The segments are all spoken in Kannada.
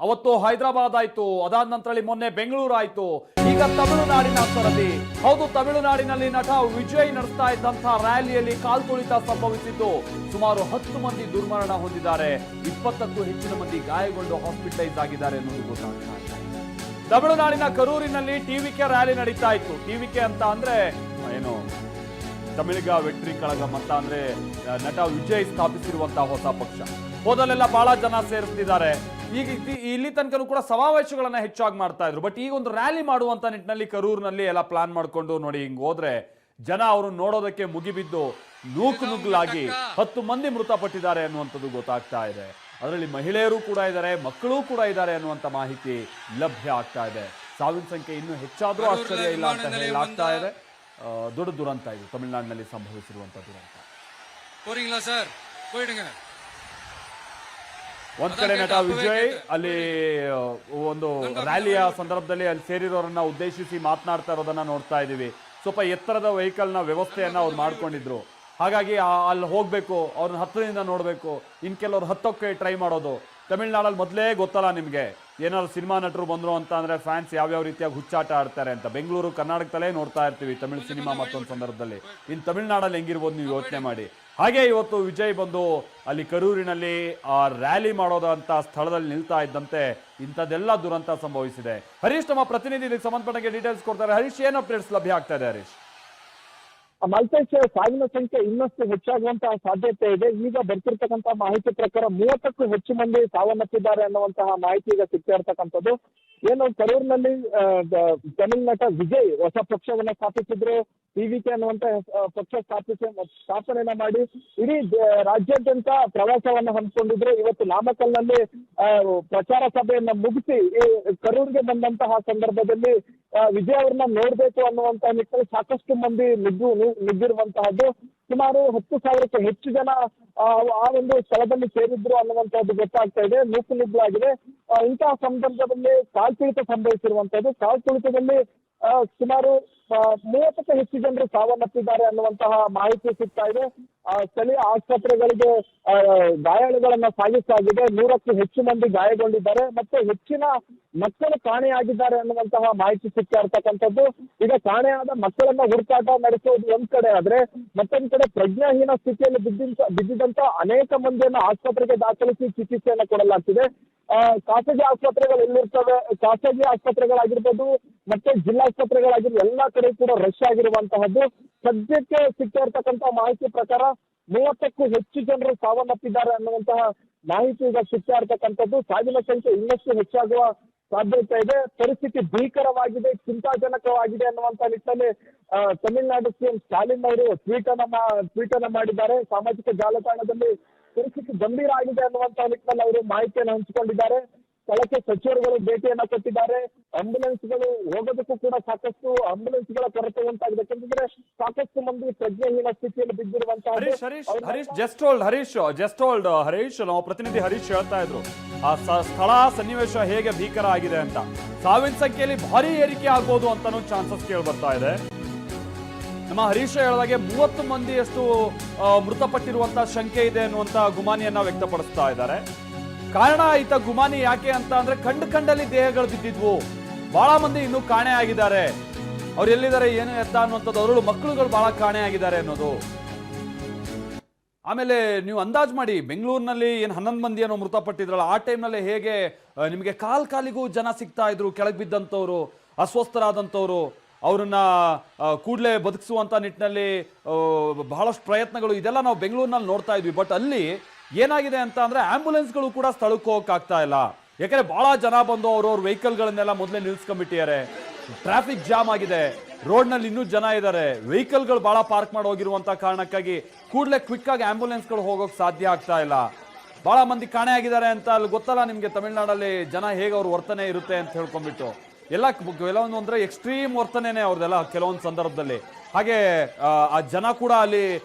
ಅವತ್ತು ಹೈದರಾಬಾದ್ ಆಯ್ತು. ಅದಾದ ನಂತರ ಮೊನ್ನೆ ಬೆಂಗಳೂರು ಆಯ್ತು. ಈಗ ತಮಿಳುನಾಡಿನ ಸರದಿ. ಹೌದು, ತಮಿಳುನಾಡಿನಲ್ಲಿ ನಟ ವಿಜಯ್ ನಡೆಸ್ತಾ ಇದ್ದಂತಹ ರ್ಯಾಲಿಯಲ್ಲಿ ಕಾಲ್ತುಳಿತ ಸಂಭವಿಸಿದ್ದು ಸುಮಾರು ಹತ್ತು ಮಂದಿ ದುರ್ಮರಣ ಹೊಂದಿದ್ದಾರೆ. ಇಪ್ಪತ್ತಕ್ಕೂ ಹೆಚ್ಚಿನ ಮಂದಿ ಗಾಯಗೊಂಡು ಹಾಸ್ಪಿಟಲೈಸ್ ಆಗಿದ್ದಾರೆ ಎನ್ನುವುದು ಗೊತ್ತಾಗ್ತಾ ಇದೆ ತಮಿಳುನಾಡಿನ ಕರೂರಿನಲ್ಲಿ ಟಿವಿಕೆ ರ್ಯಾಲಿ ನಡೀತಾ ಇತ್ತು. ಟಿವಿಕೆ ಅಂತ ಅಂದ್ರೆ, ಏನು, ತಮಿಳಿಗ ವೆಟ್ರಿ ಕಳಗಂ ಅಂತ ಅಂದ್ರೆ ನಟ ವಿಜಯ್ ಸ್ಥಾಪಿಸಿರುವಂತಹ ಹೊಸ ಪಕ್ಷ. ಹೋದಲ್ಲೆಲ್ಲ ಬಹಳ ಜನ ಸೇರಿಸ್ತಿದ್ದಾರೆ. ಈಗ ಇಲ್ಲಿ ತನಕನೂ ಕೂಡ ಸಮಾವೇಶಗಳನ್ನ ಹೆಚ್ಚಾಗಿ ಮಾಡ್ತಾ ಇದ್ರು. ಬಟ್ ಈಗ ಒಂದು ರ್ಯಾಲಿ ಮಾಡುವಂತ ನಿಟ್ಟಿನಲ್ಲಿ ಕರೂರ್ನಲ್ಲಿ ಎಲ್ಲ ಪ್ಲಾನ್ ಮಾಡ್ಕೊಂಡು ನೋಡಿ ಹಿಂಗ್ ಹೋದ್ರೆ ಜನ ಅವರು ನೋಡೋದಕ್ಕೆ ಮುಗಿಬಿದ್ದು ನೂಕು ನುಗ್ಲಾಗಿ ಹತ್ತು ಮಂದಿ ಮೃತಪಟ್ಟಿದ್ದಾರೆ ಅನ್ನುವಂಥದ್ದು ಗೊತ್ತಾಗ್ತಾ ಇದೆ. ಅದರಲ್ಲಿ ಮಹಿಳೆಯರು ಕೂಡ ಇದ್ದಾರೆ ಮಕ್ಕಳು ಕೂಡ ಇದ್ದಾರೆ ಅನ್ನುವಂತ ಮಾಹಿತಿ ಲಭ್ಯ ಆಗ್ತಾ ಇದೆ. ಸಾವಿನ ಸಂಖ್ಯೆ ಇನ್ನೂ ಹೆಚ್ಚಾದರೂ ಆಶ್ಚರ್ಯ ಇಲ್ಲ ಅಂತ ಹೇಳಲಾಗ್ತಾ ಇದೆ. ದೊಡ್ಡ ದುರಂತ ಇದು. ತಮಿಳುನಾಡಿನಲ್ಲಿ ಸಂಭವಿಸಿರುವಂಥ ದುರಂತ. ಒಂದ್ ಕಡೆ ನಟ ವಿಜಯ್ ಅಲ್ಲಿ ಒಂದು ರ್ಯಾಲಿಯ ಸಂದರ್ಭದಲ್ಲಿ ಅಲ್ಲಿ ಸೇರಿರೋರನ್ನ ಉದ್ದೇಶಿಸಿ ಮಾತನಾಡ್ತಾ ಇರೋದನ್ನ ನೋಡ್ತಾ ಇದೀವಿ. ಸ್ವಲ್ಪ ಎತ್ತರದ ವೆಹಿಕಲ್ನ ವ್ಯವಸ್ಥೆಯನ್ನ ಅವ್ರು ಮಾಡ್ಕೊಂಡಿದ್ರು. ಹಾಗಾಗಿ ಅಲ್ಲಿ ಹೋಗ್ಬೇಕು ಅವ್ರನ್ನ ಹತ್ತಿರದಿಂದ ನೋಡ್ಬೇಕು. ಇನ್ ಕೆಲವ್ರು ಹತ್ತೋಕೆ ಟ್ರೈ ಮಾಡೋದು. ತಮಿಳ್ನಾಡಲ್ಲಿ ಮೊದಲೇ ಗೊತ್ತಲ್ಲ ನಿಮಗೆ. ಏನಾದ್ರು ಸಿನಿಮಾ ನಟರು ಬಂದ್ರು ಅಂತ ಅಂದ್ರೆ ಫ್ಯಾನ್ಸ್ ಯಾವ್ಯಾವ ರೀತಿಯಾಗಿ ಹುಚ್ಚಾಟ ಆಡ್ತಾರೆ ಅಂತ. ಬೆಂಗಳೂರು ಕರ್ನಾಟಕದಲ್ಲೇ ನೋಡ್ತಾ ಇರ್ತೀವಿ ತಮಿಳು ಸಿನಿಮಾ ಮತ್ತೊಂದು ಸಂದರ್ಭದಲ್ಲಿ. ಇನ್ ತಮಿಳ್ನಾಡಲ್ಲಿ ಹೆಂಗಿರ್ಬೋದು ನೀವು ಯೋಚನೆ ಮಾಡಿ. ಹಾಗೆ ಇವತ್ತು ವಿಜಯ್ ಬಂದು ಅಲ್ಲಿ ಕರೂರಿನಲ್ಲಿ ಆ ರ್ಯಾಲಿ ಮಾಡೋದಂತ ಸ್ಥಳದಲ್ಲಿ ನಿಲ್ತಾ ಇದ್ದಂತೆ ಇಂಥದ್ದೆಲ್ಲ ದುರಂತ ಸಂಭವಿಸಿದೆ. ಹರೀಶ್ ನಮ್ಮ ಪ್ರತಿನಿಧಿ ಇದಕ್ಕೆ ಸಂಬಂಧಪಟ್ಟಂಗೆ ಡೀಟೇಲ್ಸ್ ಕೊಡ್ತಾರೆ. ಹರೀಶ್ ಏನು ಅಪ್ಡೇಟ್ಸ್ ಲಭ್ಯ ಆಗ್ತಾ ಇದೆ ಹರೀಶ್? ಮಲ್ಪೇಶ್ ಸಾವಿನ ಸಂಖ್ಯೆ ಇನ್ನಷ್ಟು ಹೆಚ್ಚಾಗುವಂತಹ ಸಾಧ್ಯತೆ ಇದೆ. ಈಗ ಬರ್ತಿರ್ತಕ್ಕಂತಹ ಮಾಹಿತಿ ಪ್ರಕಾರ ಮೂವತ್ತಕ್ಕೂ ಹೆಚ್ಚು ಮಂದಿ ಸಾವನ್ನಪ್ಪಿದ್ದಾರೆ ಅನ್ನುವಂತಹ ಮಾಹಿತಿ ಈಗ ಸಿಗ್ತಾ ಇರ್ತಕ್ಕಂಥದ್ದು. ಏನು ಕರೂರಿನಲ್ಲಿ ತಮಿಳ್ ನಟ ವಿಜಯ್ ಹೊಸ ಪಕ್ಷವನ್ನ ಸ್ಥಾಪಿಸಿದ್ರು. ಟಿವಿಕೆ ಅನ್ನುವಂತ ಪಕ್ಷ ಸ್ಥಾಪಿಸಿ ಸ್ಥಾಪನೆಯನ್ನ ಮಾಡಿ ಇಡೀ ರಾಜ್ಯಾದ್ಯಂತ ಪ್ರವಾಸವನ್ನ ಹಮ್ಮಿಕೊಂಡಿದ್ರು ಇವತ್ತು ನಾಮಕಲ್ನಲ್ಲಿ ಪ್ರಚಾರ ಸಭೆಯನ್ನ ಮುಗಿಸಿ, ಈ, ಕರೂರ್ಗೆ ಬಂದಂತಹ ಸಂದರ್ಭದಲ್ಲಿ ವಿಜಯ್ ಅವ್ರನ್ನ ನೋಡ್ಬೇಕು ಅನ್ನುವಂತ ನಿಟ್ಟಿನಲ್ಲಿ ಸಾಕಷ್ಟು ಮಂದಿ ನುಗ್ಗು, ನುಗ್ಗಿರುವಂತಹದ್ದು ಸುಮಾರು ಹತ್ತು ಸಾವಿರಕ್ಕೂ ಹೆಚ್ಚು ಜನ ಆ ಒಂದು ಸ್ಥಳದಲ್ಲಿ ಸೇರಿದ್ರು ಅನ್ನುವಂತಹದ್ದು ಗೊತ್ತಾಗ್ತಾ ಇದೆ. ನೂಕು ನುಗ್ಗಲಾಗಿದೆ ಆ, ಇಂತಹ ಸಂದರ್ಭದಲ್ಲಿ ಕಾಲ್ತುಳಿತ ಸಂಭವಿಸಿರುವಂತಹದ್ದು ಕಾಲ್ತುಳಿತದಲ್ಲಿ ಸುಮಾರು ಮೂವತ್ತಕ್ಕೂ ಹೆಚ್ಚು ಜನರು ಸಾವನ್ನಪ್ಪಿದ್ದಾರೆ ಅನ್ನುವಂತಹ ಮಾಹಿತಿ ಸಿಗ್ತಾ ಇದೆ. ಸ್ಥಳೀಯ ಆಸ್ಪತ್ರೆಗಳಿಗೆ ಗಾಯಾಳುಗಳನ್ನ ಸಾಗಿಸಲಾಗಿದೆ ನೂರಕ್ಕೂ ಹೆಚ್ಚು ಮಂದಿ ಗಾಯಗೊಂಡಿದ್ದಾರೆ. ಮತ್ತೆ ಹೆಚ್ಚಿನ ಮಕ್ಕಳು ಕಾಣೆಯಾಗಿದ್ದಾರೆ ಅನ್ನುವಂತಹ ಮಾಹಿತಿ ಸಿಗ್ತಾ ಇರ್ತಕ್ಕಂಥದ್ದು. ಈಗ ಕಾಣೆಯಾದ ಮಕ್ಕಳನ್ನ ಹುಡುಕಾಟ ನಡೆಸೋದು ಒಂದ್ ಕಡೆ ಆದ್ರೆ ಮತ್ತೊಂದ್ ಕಡೆ ಪ್ರಜ್ಞಾಹೀನ ಸ್ಥಿತಿಯಲ್ಲಿ ಬಿದ್ದಂತ ಬಿದ್ದಿದಂತ ಅನೇಕ ಮಂದಿಯನ್ನ ಆಸ್ಪತ್ರೆಗೆ ದಾಖಲಿಸಿ ಚಿಕಿತ್ಸೆಯನ್ನ ಕೊಡಲಾಗ್ತಿದೆ. ಆ, ಖಾಸಗಿ ಆಸ್ಪತ್ರೆಗಳು ಎಲ್ಲಿರ್ತವೆ? ಖಾಸಗಿ ಆಸ್ಪತ್ರೆಗಳಾಗಿರ್ಬೋದು ಮತ್ತೆ ಜಿಲ್ಲಾಸ್ಪತ್ರೆಗಳಾಗಿರ್ಬೋದು ಎಲ್ಲಾ ಕಡೆ ಕೂಡ ರಶ್ ಆಗಿರುವಂತಹದ್ದು. ಸದ್ಯಕ್ಕೆ ಸಿಗ್ತಾ ಇರ್ತಕ್ಕಂತ ಮಾಹಿತಿ ಪ್ರಕಾರ ಮೂವತ್ತಕ್ಕೂ ಹೆಚ್ಚು ಜನರು ಸಾವನ್ನಪ್ಪಿದ್ದಾರೆ ಅನ್ನುವಂತಹ ಮಾಹಿತಿ ಈಗ ಸಿಗ್ತಾ ಇರ್ತಕ್ಕಂಥದ್ದು. ಸಾವಿನ ಸಂಖ್ಯೆ ಇನ್ನಷ್ಟು ಹೆಚ್ಚಾಗುವ ಸಾಧ್ಯತೆ ಇದೆ. ಪರಿಸ್ಥಿತಿ ಭೀಕರವಾಗಿದೆ, ಚಿಂತಾಜನಕವಾಗಿದೆ ಅನ್ನುವಂತ ನಿಟ್ಟಿನಲ್ಲಿ ತಮಿಳುನಾಡು ಸಿಎಂ ಸ್ಟಾಲಿನ್ ಅವರು ಟ್ವೀಟ್ ಅನ್ನ ಟ್ವೀಟ್ ಅನ್ನ ಮಾಡಿದ್ದಾರೆ. ಸಾಮಾಜಿಕ ಜಾಲತಾಣದಲ್ಲಿ ಪರಿಸ್ಥಿತಿ ಗಂಭೀರ ಆಗಿದೆ ಅನ್ನುವಂತ ನಿಟ್ಟಿನಲ್ಲಿ ಅವರು ಮಾಹಿತಿಯನ್ನು ಹಂಚಿಕೊಂಡಿದ್ದಾರೆ. ಸ್ಥಳಕ್ಕೆ ಸಚಿವರುಗಳು ಭೇಟಿಯನ್ನ ಕೊಟ್ಟಿದ್ದಾರೆ. ಆಂಬ್ಯುಲೆನ್ಸ್ಗಳು ಹೋಗೋದಕ್ಕೂ ಕೂಡ ಸಾಕಷ್ಟು ಆಂಬ್ಯುಲೆನ್ಸ್ಗಳ ಕೊರತೆ ಉಂಟಾಗಿದೆ. ಯಾಕಂತಂದ್ರೆ ಸಾಕಷ್ಟು ಮಂದಿ ಪ್ರಜ್ಞೆಹೀನ ಸ್ಥಿತಿಯಲ್ಲಿ ಬಿದ್ದಿರುವಂತಹ Harish Harish just hold Harish just hold Harish ನಾವು ಪ್ರತಿನಿಧಿ ಹರೀಶ್ ಹೇಳ್ತಾ ಇದ್ರು. ಆ ಸ್ಥಳ ಸನ್ನಿವೇಶ ಹೇಗೆ ಭೀಕರ ಆಗಿದೆ ಅಂತ. ಸಾವಿನ ಸಂಖ್ಯೆಯಲ್ಲಿ ಭಾರಿ ಏರಿಕೆ ಆಗ್ಬೋದು ಅಂತಾನೂ ಚಾನ್ಸಸ್ ಕೇಳಿ ಬರ್ತಾ ಇದೆ. ನಮ್ಮ ಹರೀಶ್ ಹೇಳಿದಾಗೆ ಮೂವತ್ತು ಮಂದಿಯಷ್ಟು ಮೃತಪಟ್ಟಿರುವಂತಹ ಮೃತಪಟ್ಟಿರುವಂತ ಶಂಕೆ ಇದೆ ಅನ್ನುವಂತ ಗುಮಾನಿಯನ್ನ ವ್ಯಕ್ತಪಡಿಸ್ತಾ ಇದ್ದಾರೆ. ಕಾರಣ ಈತ ಗುಮಾನಿ ಯಾಕೆ ಅಂತ ಅಂದ್ರೆ ಕಂಡು ಕಂಡಲ್ಲಿ ದೇಹಗಳು ಬಿದ್ದಿದ್ವು ಬಹಳ ಮಂದಿ ಇನ್ನೂ ಕಾಣೆ ಆಗಿದ್ದಾರೆ. ಅವ್ರು ಎಲ್ಲಿದ್ದಾರೆ, ಏನು ಎತ್ತ ಅನ್ನುವಂಥದ್ದು ಅವರು ಮಕ್ಕಳುಗಳು ಬಹಳ ಕಾಣೆ ಆಗಿದ್ದಾರೆ ಅನ್ನೋದು. ಆಮೇಲೆ ನೀವು ಅಂದಾಜು ಮಾಡಿ, ಬೆಂಗಳೂರಿನಲ್ಲಿ ಏನು ಹನ್ನೊಂದು ಮಂದಿ ಏನೋ ಮೃತಪಟ್ಟಿದ್ರಲ್ಲ, ಆ ಟೈಮ್ನಲ್ಲಿ ಹೇಗೆ ನಿಮಗೆ ಕಾಲ್ ಕಾಲಿಗೂ ಜನ ಸಿಗ್ತಾ ಇದ್ರು, ಕೆಳಗೆ ಬಿದ್ದಂಥವ್ರು, ಅಸ್ವಸ್ಥರಾದಂಥವ್ರು, ಅವ್ರನ್ನ ಕೂಡಲೇ ಬದುಕಿಸುವಂಥ ನಿಟ್ಟಿನಲ್ಲಿ ಬಹಳಷ್ಟು ಪ್ರಯತ್ನಗಳು, ಇದೆಲ್ಲ ನಾವು ಬೆಂಗಳೂರಿನಲ್ಲಿ ನೋಡ್ತಾ ಇದ್ವಿ. ಬಟ್ ಅಲ್ಲಿ ಏನಾಗಿದೆ ಅಂತ ಅಂದ್ರೆ ಆಂಬ್ಯುಲೆನ್ಸ್ಗಳು ಕೂಡ ಸ್ಥಳಕ್ಕೆ ಹೋಗಕ್ಕಾಗ್ತಾ ಇಲ್ಲ. ಯಾಕಂದ್ರೆ ಬಹಳ ಜನ ಬಂದು ಅವ್ರವ್ರ ವೆಹಿಕಲ್ಗಳನ್ನೆಲ್ಲ ಮೊದಲೇ ನಿಲ್ಸ್ಕೊಂಡ್ಬಿಟ್ಟಿದ್ದಾರೆ. ಟ್ರಾಫಿಕ್ ಜಾಮ್ ಆಗಿದೆ. ರೋಡ್ನಲ್ಲಿ ಇನ್ನೂ ಜನ ಇದ್ದಾರೆ. ವೆಹಿಕಲ್ಗಳು ಬಹಳ ಪಾರ್ಕ್ ಮಾಡಿ ಹೋಗಿರುವಂತ ಕಾರಣಕ್ಕಾಗಿ ಕೂಡಲೇ ಕ್ವಿಕ್ ಆಗಿ ಆಂಬ್ಯುಲೆನ್ಸ್ಗಳು ಹೋಗೋಕ್ ಸಾಧ್ಯ ಆಗ್ತಾ ಇಲ್ಲ. ಬಹಳ ಮಂದಿ ಕಾಣೆ ಆಗಿದ್ದಾರೆ ಅಂತ ಅಲ್ಲಿ ಗೊತ್ತಲ್ಲ ನಿಮಗೆ ತಮಿಳ್ನಾಡಲ್ಲಿ ಜನ ಹೇಗೆ ಅವ್ರ ವರ್ತನೆ ಇರುತ್ತೆ ಅಂತ ಹೇಳ್ಕೊಂಡ್ಬಿಟ್ಟು. ಎಲ್ಲ ಕೆಲವೊಂದು ಅಂದರೆ ಎಕ್ಸ್ಟ್ರೀಮ್ ವರ್ತನೆನೇ ಅವ್ರದೆಲ್ಲ ಕೆಲವೊಂದು ಸಂದರ್ಭದಲ್ಲಿ. ಹಾಗೆ ಆ, ಜನ ಕೂಡ ಅಲ್ಲಿ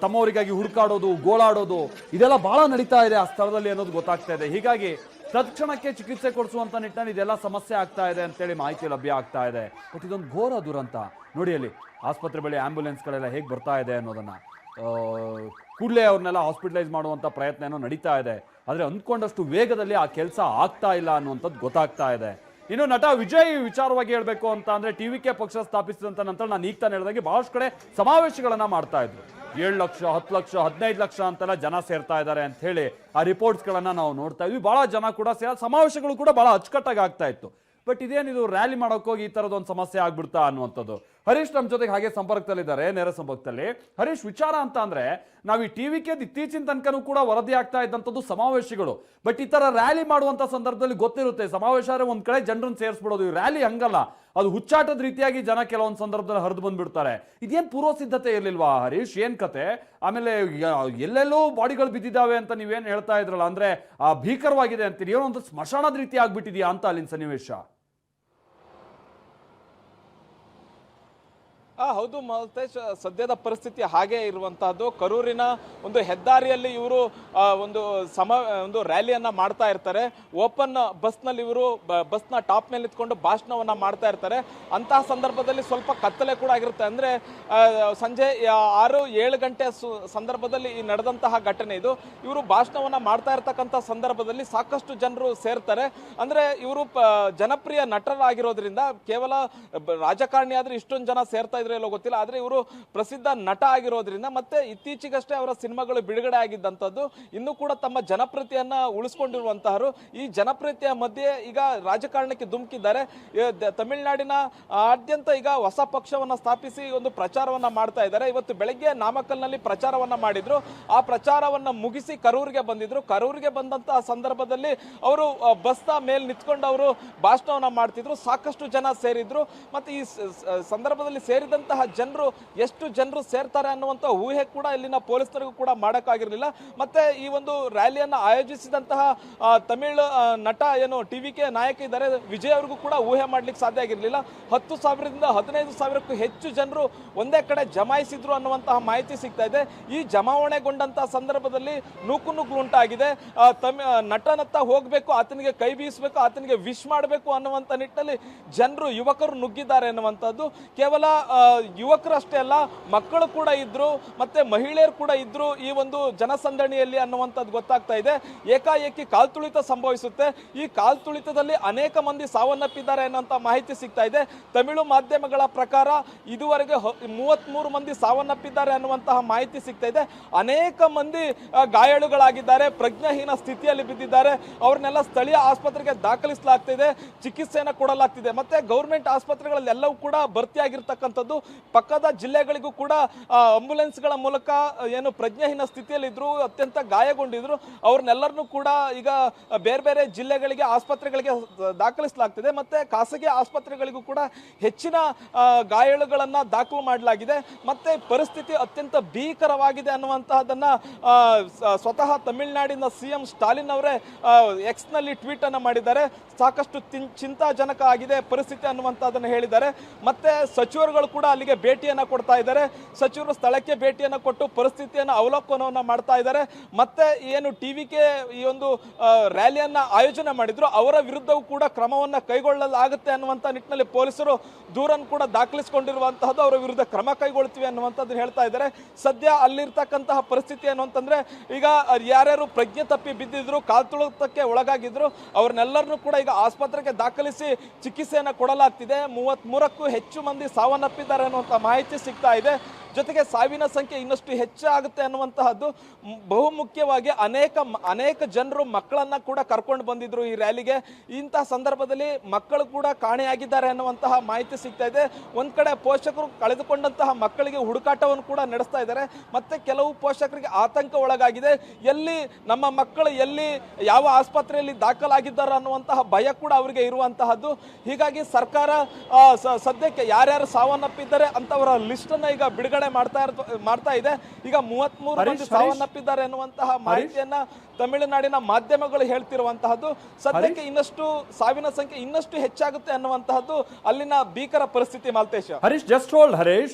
ತಮ್ಮವರಿಗಾಗಿ ಹುಡುಕಾಡೋದು ಗೋಳಾಡೋದು ಇದೆಲ್ಲ ಬಹಳ ನಡೀತಾ ಇದೆ ಆ ಸ್ಥಳದಲ್ಲಿ ಅನ್ನೋದು ಗೊತ್ತಾಗ್ತಾ ಇದೆ. ಹೀಗಾಗಿ ತತ್ಕ್ಷಣಕ್ಕೆ ಚಿಕಿತ್ಸೆ ಕೊಡಿಸುವಂತ ನಿಟ್ಟಿನಲ್ಲಿ ಇದೆಲ್ಲ ಸಮಸ್ಯೆ ಆಗ್ತಾ ಇದೆ ಅಂತೇಳಿ ಮಾಹಿತಿ ಲಭ್ಯ ಆಗ್ತಾ ಇದೆ. ಬಟ್ ಇದೊಂದು ಘೋರ ದುರಂತ. ನೋಡಿ ಅಲ್ಲಿ ಆಸ್ಪತ್ರೆ ಬಳಿ ಆಂಬ್ಯುಲೆನ್ಸ್ಗಳೆಲ್ಲ ಹೇಗೆ ಬರ್ತಾ ಇದೆ ಅನ್ನೋದನ್ನು. ಕೂಡಲೇ ಅವ್ರನ್ನೆಲ್ಲ ಹಾಸ್ಪಿಟಲೈಸ್ ಮಾಡುವಂಥ ಪ್ರಯತ್ನ ಏನೋ ನಡೀತಾ ಇದೆ. ಆದರೆ ಅಂದ್ಕೊಂಡಷ್ಟು ವೇಗದಲ್ಲಿ ಆ ಕೆಲಸ ಆಗ್ತಾ ಇಲ್ಲ ಅನ್ನುವಂಥದ್ದು ಗೊತ್ತಾಗ್ತಾ ಇದೆ. ಇನ್ನು ನಟ ವಿಜಯ್ ವಿಚಾರವಾಗಿ ಹೇಳಬೇಕು ಅಂತ ಅಂದ್ರೆ ಟಿವಿ ಕೆ ಪಕ್ಷ ಸ್ಥಾಪಿಸಿದಂತ ನಂತರ ನಾನು ಈಗ ತಾನು ಹೇಳಿದಂಗೆ ಬಹಳಷ್ಟು ಕಡೆ ಸಮಾವೇಶಗಳನ್ನ ಮಾಡ್ತಾ ಇದ್ರು. ಏಳು ಲಕ್ಷ, ಹತ್ತು ಲಕ್ಷ, ಹದಿನೈದು ಲಕ್ಷ ಅಂತೆಲ್ಲ ಜನ ಸೇರ್ತಾ ಇದ್ದಾರೆ ಅಂತ ಹೇಳಿ ಆ ರಿಪೋರ್ಟ್ಸ್ಗಳನ್ನ ನಾವು ನೋಡ್ತಾ ಇದ್ವಿ. ಬಹಳ ಜನ ಕೂಡ ಸೇರ ಸಮಾವೇಶಗಳು ಕೂಡ ಬಹಳ ಅಚ್ಚುಕಟ್ಟಾಗಿ ಆಗ್ತಾ ಇತ್ತು. ಬಟ್ ಇದೇನಿದು ರ್ಯಾಲಿ ಮಾಡೋಕ್ಕೋಗಿ ಈ ತರದ ಒಂದು ಸಮಸ್ಯೆ ಆಗ್ಬಿಡ್ತಾ ಅನ್ನುವಂಥದ್ದು. ಹರೀಶ್ ನಮ್ಮ ಜೊತೆಗೆ ಹಾಗೆ ಸಂಪರ್ಕದಲ್ಲಿದ್ದಾರೆ, ನೇರ ಸಂಪರ್ಕದಲ್ಲಿ. ಹರೀಶ್, ವಿಚಾರ ಅಂತ ಅಂದ್ರೆ ನಾವು ಈ ಟಿವಿ ಕೆ ಇತ್ತೀಚಿನ ತನಕನೂ ಕೂಡ ವರದಿ ಆಗ್ತಾ ಇದ್ದಂಥದ್ದು ಸಮಾವೇಶಗಳು. ಬಟ್ ಈ ತರ ರ್ಯಾಲಿ ಮಾಡುವಂತ ಸಂದರ್ಭದಲ್ಲಿ ಗೊತ್ತಿರುತ್ತೆ, ಸಮಾವೇಶ ಒಂದ್ ಕಡೆ ಜನರನ್ನ ಸೇರಿಸ್ಬಿಡೋದು. ಈ ರ್ಯಾಲಿ ಹಂಗಲ್ಲ. ಅದು ಹುಚ್ಚಾಟದ ರೀತಿಯಾಗಿ ಜನ ಕೆಲವೊಂದು ಸಂದರ್ಭದಲ್ಲಿ ಹರಿದು ಬಂದ್ಬಿಡ್ತಾರೆ. ಇದೇನ್ ಪೂರ್ವ ಸಿದ್ಧತೆ ಇರ್ಲಿಲ್ವಾ ಹರೀಶ್? ಏನ್ ಕತೆ? ಆಮೇಲೆ ಎಲ್ಲೆಲ್ಲೋ ಬಾಡಿಗಳು ಬಿದ್ದಿದ್ದಾವೆ ಅಂತ ನೀವೇನ್ ಹೇಳ್ತಾ ಇದ್ರಲ್ಲ, ಅಂದ್ರೆ ಆ ಭೀಕರವಾಗಿದೆ ಅಂತೀರಿ. ಏನೋ ಒಂದು ಸ್ಮಶಾನದ ರೀತಿ ಆಗ್ಬಿಟ್ಟಿದ್ಯಾ ಅಂತ ಅಲ್ಲಿನ ಸನ್ನಿವೇಶ. ಹೌದು ಮಲ್ತೇಶ್ ಸದ್ಯದ ಪರಿಸ್ಥಿತಿ ಹಾಗೆ ಇರುವಂತಹದ್ದು. ಕರೂರಿನ ಒಂದು ಹೆದ್ದಾರಿಯಲ್ಲಿ ಇವರು ಒಂದು ಸಮ ಒಂದು ರ್ಯಾಲಿಯನ್ನ ಮಾಡ್ತಾ ಇರ್ತಾರೆ. ಓಪನ್ ಬಸ್ನಲ್ಲಿ ಇವರು ಬಸ್ನ ಟಾಪ್ ಮೇಲೆ ನಿಂತ್ಕೊಂಡು ಭಾಷಣವನ್ನ ಮಾಡ್ತಾ ಇರ್ತಾರೆ. ಅಂತಹ ಸಂದರ್ಭದಲ್ಲಿ ಸ್ವಲ್ಪ ಕತ್ತಲೆ ಕೂಡ ಆಗಿರುತ್ತೆ. ಅಂದ್ರೆ ಸಂಜೆ ಆರು, ಏಳು ಗಂಟೆ ಸಂದರ್ಭದಲ್ಲಿ ಈ ನಡೆದಂತಹ ಘಟನೆ ಇದು. ಇವರು ಭಾಷಣವನ್ನ ಮಾಡ್ತಾ ಇರ್ತಕ್ಕಂಥ ಸಂದರ್ಭದಲ್ಲಿ ಸಾಕಷ್ಟು ಜನರು ಸೇರ್ತಾರೆ. ಅಂದ್ರೆ, ಇವರು ಜನಪ್ರಿಯ ನಟರಾಗಿರೋದ್ರಿಂದ ಕೇವಲ ರಾಜಕಾರಣಿ ಆದ್ರೆ ಇಷ್ಟೊಂದು ಜನ ಸೇರ್ತಾ ಇದ್ರೆ ಎಲ್ಲೋ ಗೊತ್ತಿಲ್ಲ, ಆದರೆ ಇವರು ಪ್ರಸಿದ್ಧ ನಟ ಆಗಿರೋದ್ರಿಂದ ಮತ್ತೆ ಇತ್ತೀಚೆಗಷ್ಟೇ ಅವರ ಸಿನಿಮಾಗಳು ಬಿಡುಗಡೆ ಆಗಿದ್ದಂಥದ್ದು, ಇನ್ನು ಕೂಡ ತಮ್ಮ ಜನಪ್ರಿಯತೆಯನ್ನ ಉಳಿಸ್ಕೊಂಡಿರುವಂತಹರು. ಈ ಜನಪ್ರಿಯತೆಯ ಮಧ್ಯೆ ಈಗ ರಾಜಕಾರಣಕ್ಕೆ ಧುಮುಕಿದ್ದಾರೆ. ತಮಿಳುನಾಡಿನ ಆದ್ಯಂತ ಈಗ ಹೊಸ ಪಕ್ಷವನ್ನು ಸ್ಥಾಪಿಸಿ ಒಂದು ಪ್ರಚಾರವನ್ನ ಮಾಡ್ತಾ ಇದ್ದಾರೆ. ಇವತ್ತು ಬೆಳಗ್ಗೆ ನಾಮಕಲ್ನಲ್ಲಿ ಪ್ರಚಾರವನ್ನ ಮಾಡಿದ್ರು. ಆ ಪ್ರಚಾರವನ್ನ ಮುಗಿಸಿ ಕರೂರಿಗೆ ಬಂದಿದ್ರು. ಕರೂರಿಗೆ ಬಂದಂತಹ ಸಂದರ್ಭದಲ್ಲಿ ಅವರು ಬಸ್ನ ಮೇಲೆ ನಿಂತ್ಕೊಂಡು ಅವರು ಭಾಷಣವನ್ನ ಮಾಡ್ತಿದ್ರು. ಸಾಕಷ್ಟು ಜನ ಸೇರಿದ್ರು. ಮತ್ತೆ ಈ ಸಂದರ್ಭದಲ್ಲಿ ಸ- ಸಂದರ್ಭದಲ್ಲಿ ಸೇರಿದಂತಹ ಜನರು ಎಷ್ಟು ಜನರು ಸೇರ್ತಾರೆ ಅನ್ನುವಂತ ಊಹೆ ಕೂಡ ಇಲ್ಲಿನ ಪೊಲೀಸರಿಗೂ ಕೂಡ ಮಾಡೋಕ್ಕಾಗಿರಲಿಲ್ಲ. ಮತ್ತೆ ಈ ಒಂದು ರ್ಯಾಲಿಯನ್ನ ಆಯೋಜಿಸಿದಂತಹ ತಮಿಳು ನಟ ಏನು ಟಿವಿ ಕೆ ನಾಯಕ ಇದ್ದಾರೆ, ವಿಜಯ್ ಅವ್ರಿಗೂ ಕೂಡ ಊಹೆ ಮಾಡ್ಲಿಕ್ಕೆ ಸಾಧ್ಯ ಆಗಿರಲಿಲ್ಲ. ಹತ್ತು ಸಾವಿರದಿಂದ ಹದಿನೈದು ಸಾವಿರಕ್ಕೂ ಹೆಚ್ಚು ಜನರು ಒಂದೇ ಕಡೆ ಜಮಾಯಿಸಿದ್ರು ಅನ್ನುವಂತಹ ಮಾಹಿತಿ ಸಿಗ್ತಾ ಇದೆ. ಈ ಜಮಾವಣೆಗೊಂಡಂತಹ ಸಂದರ್ಭದಲ್ಲಿ ನೂಕು ನುಗ್ಗು ಉಂಟಾಗಿದೆ. ತಮಿ ನಟನತ್ತ ಹೋಗಬೇಕು, ಆತನಿಗೆ ಕೈ ಬೀಸಬೇಕು, ಆತನಿಗೆ ವಿಶ್ ಮಾಡಬೇಕು ಅನ್ನುವಂಥ ನಿಟ್ಟಿನಲ್ಲಿ ಜನರು, ಯುವಕರು ನುಗ್ಗಿದ್ದಾರೆ ಅನ್ನುವಂಥದ್ದು. ಕೇವಲ ಆ, ಯುವಕರು ಅಷ್ಟೇ ಅಲ್ಲ ಮಕ್ಕಳು ಕೂಡ ಇದ್ರು ಮತ್ತೆ ಮಹಿಳೆಯರು ಕೂಡ ಇದ್ರು ಈ ಒಂದು ಜನಸಂದಣಿಯಲ್ಲಿ ಅನ್ನುವಂಥದ್ದು ಗೊತ್ತಾಗ್ತಾ ಇದೆ. ಏಕಾಏಕಿ ಕಾಲ್ತುಳಿತ ಸಂಭವಿಸುತ್ತೆ. ಈ ಕಾಲ್ತುಳಿತದಲ್ಲಿ ಅನೇಕ ಮಂದಿ ಸಾವನ್ನಪ್ಪಿದ್ದಾರೆ ಅನ್ನುವಂಥ ಮಾಹಿತಿ ಸಿಗ್ತಾ ಇದೆ. ತಮಿಳು ಮಾಧ್ಯಮಗಳ ಪ್ರಕಾರ ಇದುವರೆಗೆ ಮೂವತ್ಮೂರು ಮಂದಿ ಸಾವನ್ನಪ್ಪಿದ್ದಾರೆ ಅನ್ನುವಂತಹ ಮಾಹಿತಿ ಸಿಗ್ತಾ ಇದೆ. ಅನೇಕ ಮಂದಿ ಗಾಯಾಳುಗಳಾಗಿದ್ದಾರೆ ಪ್ರಜ್ಞಾಹೀನ ಸ್ಥಿತಿಯಲ್ಲಿ ಬಿದ್ದಿದ್ದಾರೆ. ಅವ್ರನ್ನೆಲ್ಲ ಸ್ಥಳೀಯ ಆಸ್ಪತ್ರೆಗೆ ದಾಖಲಿಸಲಾಗ್ತಿದೆ ಚಿಕಿತ್ಸೆಯನ್ನು ಕೊಡಲಾಗ್ತಿದೆ. ಮತ್ತೆ ಗೌರ್ಮೆಂಟ್ ಆಸ್ಪತ್ರೆಗಳಲ್ಲಿ ಎಲ್ಲವೂ ಕೂಡ ಭರ್ತಿಯಾಗಿರ್ತಕ್ಕಂಥದ್ದು ಪಕ್ಕದ ಜಿಲ್ಲೆಗಳಿಗೂ ಕೂಡ ಆಂಬುಲೆನ್ಸ್ಗಳ ಮೂಲಕ ಏನು ಪ್ರಜ್ಞಾಹೀನ ಸ್ಥಿತಿಯಲ್ಲಿದ್ರು, ಅತ್ಯಂತ ಗಾಯಗೊಂಡಿದ್ರು. ಅವ್ರನ್ನೆಲ್ಲರನ್ನೂ ಕೂಡ ಈಗ ಬೇರೆ ಬೇರೆ ಜಿಲ್ಲೆಗಳಿಗೆ, ಆಸ್ಪತ್ರೆಗಳಿಗೆ ದಾಖಲಿಸಲಾಗ್ತಿದೆ. ಮತ್ತೆ ಖಾಸಗಿ ಆಸ್ಪತ್ರೆಗಳಿಗೂ ಕೂಡ ಹೆಚ್ಚಿನ ಗಾಯಾಳುಗಳನ್ನು ದಾಖಲು ಮಾಡಲಾಗಿದೆ. ಮತ್ತೆ ಪರಿಸ್ಥಿತಿ ಅತ್ಯಂತ ಭೀಕರವಾಗಿದೆ ಅನ್ನುವಂತಹದನ್ನ ಸ್ವತಃ ತಮಿಳುನಾಡಿನ ಸಿಎಂ ಸ್ಟಾಲಿನ್ ಅವರೇ ಎಕ್ಸ್ನಲ್ಲಿ ಟ್ವೀಟ್ ಅನ್ನ ಮಾಡಿದ್ದಾರೆ. ಸಾಕಷ್ಟು ಚಿಂತಾಜನಕ ಆಗಿದೆ ಪರಿಸ್ಥಿತಿ ಅನ್ನುವಂತಹದನ್ನ ಹೇಳಿದ್ದಾರೆ. ಮತ್ತೆ ಸಚಿವರುಗಳು ಕೂಡ ಅಲ್ಲಿಗೆ ಭೇಟಿಯನ್ನು ಕೊಡ್ತಾ ಇದ್ದಾರೆ. ಸಚಿವರು ಸ್ಥಳಕ್ಕೆ ಭೇಟಿಯನ್ನು ಕೊಟ್ಟು ಪರಿಸ್ಥಿತಿಯನ್ನ ಅವಲೋಕನವನ್ನ ಮಾಡ್ತಾ ಇದ್ದಾರೆ. ಮತ್ತೆ ಏನು ಟಿವಿಗೆ ಈ ಒಂದು ರ್ಯಾಲಿಯನ್ನು ಆಯೋಜನೆ ಮಾಡಿದ್ರು, ಅವರ ವಿರುದ್ಧವೂ ಕೂಡ ಕ್ರಮವನ್ನ ಕೈಗೊಳ್ಳಲಾಗುತ್ತೆ ಅನ್ನುವಂಥ ನಿಟ್ಟಿನಲ್ಲಿ ಪೊಲೀಸರು ದೂರನ್ನು ಕೂಡ ದಾಖಲಿಸಿಕೊಂಡಿರುವಂತಹದ್ದು ಅವರ ವಿರುದ್ಧ ಕ್ರಮ ಕೈಗೊಳ್ತೀವಿ ಅನ್ನುವಂಥದ್ದು ಹೇಳ್ತಾ ಇದ್ದಾರೆ. ಸದ್ಯ ಅಲ್ಲಿರ್ತಕ್ಕಂತಹ ಪರಿಸ್ಥಿತಿ ಏನು ಅಂತಂದ್ರೆ, ಈಗ ಯಾರ್ಯಾರು ಪ್ರಜ್ಞೆ ತಪ್ಪಿ ಬಿದ್ದಿದ್ರು ಕಾಲ್ತುಳಿತಕ್ಕೆ ಒಳಗಾಗಿದ್ರು, ಅವ್ರನ್ನೆಲ್ಲರನ್ನೂ ಕೂಡ ಈಗ ಆಸ್ಪತ್ರೆಗೆ ದಾಖಲಿಸಿ ಚಿಕಿತ್ಸೆಯನ್ನ ಕೊಡಲಾಗ್ತಿದೆ. ಮೂವತ್ತ್ ಮೂರಕ್ಕೂ ಹೆಚ್ಚು ಮಂದಿ ಸಾವನ್ನಪ್ಪಿದ್ದಾರೆ ಅನ್ನುವಂಥ ಮಾಹಿತಿ ಸಿಗ್ತಾ ಇದೆ. ಜೊತೆಗೆ ಸಾವಿನ ಸಂಖ್ಯೆ ಇನ್ನಷ್ಟು ಹೆಚ್ಚಾಗುತ್ತೆ ಅನ್ನುವಂತಹದ್ದು ಬಹುಮುಖ್ಯವಾಗಿ ಅನೇಕ ಅನೇಕ ಜನರು ಮಕ್ಕಳನ್ನ ಕೂಡ ಕರ್ಕೊಂಡು ಬಂದಿದ್ರು ಈ ರ್ಯಾಲಿಗೆ. ಇಂತಹ ಸಂದರ್ಭದಲ್ಲಿ ಮಕ್ಕಳು ಕೂಡ ಕಾಣೆಯಾಗಿದ್ದಾರೆ ಅನ್ನುವಂತಹ ಮಾಹಿತಿ ಸಿಗ್ತಾ ಇದೆ. ಒಂದ್ ಕಡೆ ಪೋಷಕರು ಕಳೆದುಕೊಂಡಂತಹ ಮಕ್ಕಳಿಗೆ ಹುಡುಕಾಟವನ್ನು ಕೂಡ ನಡೆಸ್ತಾ ಇದ್ದಾರೆ. ಮತ್ತೆ ಕೆಲವು ಪೋಷಕರಿಗೆ ಆತಂಕ ಒಳಗಾಗಿದೆ. ಎಲ್ಲಿ ನಮ್ಮ ಮಕ್ಕಳು ಎಲ್ಲಿ ಯಾವ ಆಸ್ಪತ್ರೆಯಲ್ಲಿ ದಾಖಲಾಗಿದ್ದಾರೆ ಅನ್ನುವಂತಹ ಭಯ ಕೂಡ ಅವರಿಗೆ ಇರುವಂತಹದ್ದು. ಹೀಗಾಗಿ ಸರ್ಕಾರ ಸದ್ಯಕ್ಕೆ ಯಾರ್ಯಾರು ಸಾವನ್ನಪ್ಪಿದ್ದಾರೆ ಅಂತವರ ಲಿಸ್ಟ್ ಅನ್ನ ಈಗ ಬಿಡುಗಡೆ ಮಾಡ್ತಾ ಇರ್ತ ಮಾಡ್ತಾ ಇದೆ. ಈಗ ಮೂವತ್ಮೂರು ಮಂದಿ. ಸಾವನ್ನಪ್ಪಿದ್ದಾರೆ ಎನ್ನುವಂತಹ ಮಾಹಿತಿಯನ್ನ ತಮಿಳುನಾಡಿನ ಮಾಧ್ಯಮಗಳು ಹೇಳ್ತಿರುವಂತಹದ್ದು. ಸದ್ಯಕ್ಕೆ ಇನ್ನಷ್ಟು ಸಾವಿನ ಸಂಖ್ಯೆ ಇನ್ನಷ್ಟು ಹೆಚ್ಚಾಗುತ್ತೆ ಅನ್ನುವಂತಹದ್ದು ಅಲ್ಲಿನ ಭೀಕರ ಪರಿಸ್ಥಿತಿ Malatesha. Harish just hold Harish.